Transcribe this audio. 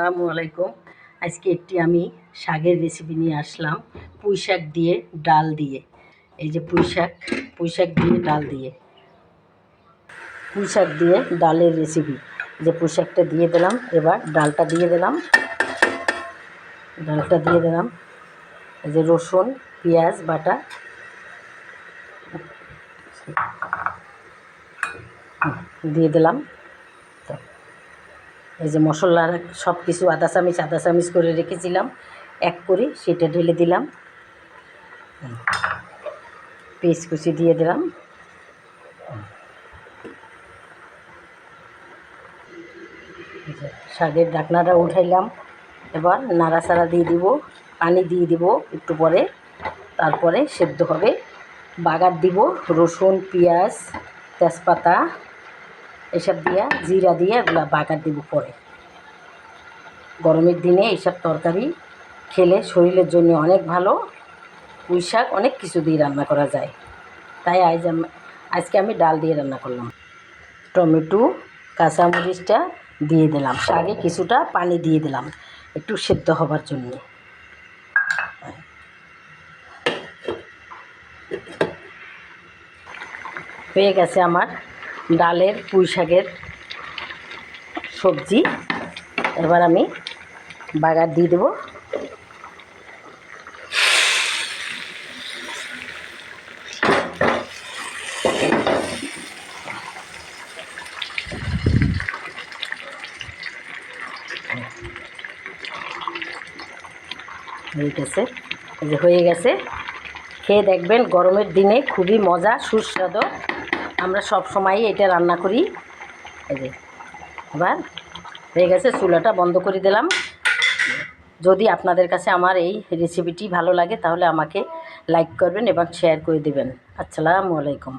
আসসালামু আলাইকুম। আজকে একটি আমি শাকের রেসিপি নিয়ে আসলাম, পুঁই শাক দিয়ে ডাল দিয়ে। এই যে পুঁই শাক পুঁই শাক দিয়ে ডাল দিয়ে। পুঁই শাক দিয়ে ডালের রেসিপি যে পুঁই শাকটা দিয়ে দিলাম, এবার ডালটা দিয়ে দিলাম। ডালটা দিয়ে দিলাম। এই যে রসুন, পেঁয়াজ, বাটা। দিয়ে দিলাম। এই যে মশলার সব কিছু আদা চামিচ আদা চামিচ করে রেখেছিলাম। এক করে সেটা ঢেলে দিলাম। পেস্ট কুচি দিয়ে দিলাম। শাকের ডাকনাটা উঠাইলাম। এবার নাড়াচাড়া দিয়ে দিব, পানি দিয়ে দিব একটু পরে। তারপরে সেদ্ধ হবে। বাগার দিব, রসুন, পেঁয়াজ, তেজপাতা, এসব দিয়া, জিরা দিয়ে এগুলো বাগার দিব পরে। গরমের দিনে এইসব তরকারি খেলে শরীরের জন্য অনেক ভালো। পুঁই শাক অনেক কিছু দিয়ে রান্না করা যায়। তাই আজ আজকে আমি ডাল দিয়ে রান্না করলাম। টমেটো, কাঁচামরিচটা দিয়ে দিলাম। শাকে কিছুটা পানি দিয়ে দিলাম একটু সেদ্ধ হবার জন্য। হয়ে গেছে আমার ডালের পুঁই শাকের সবজি। এবার আমি বাগার দিয়ে দেবো। হয়ে গেছে। যে হয়ে গেছে। খেয়ে দেখবেন গরমের দিনে খুবই মজা, সুস্বাদু। আমরা সব সময়ই এটা রান্না করি। এই যে, এবার হয়ে গেছে, চুলাটা বন্ধ করে দিলাম। যদি আপনাদের কাছে আমার এই রেসিপিটি ভালো লাগে, তাহলে আমাকে লাইক করবেন এবং শেয়ার করে দেবেন। আসসালামু আলাইকুম।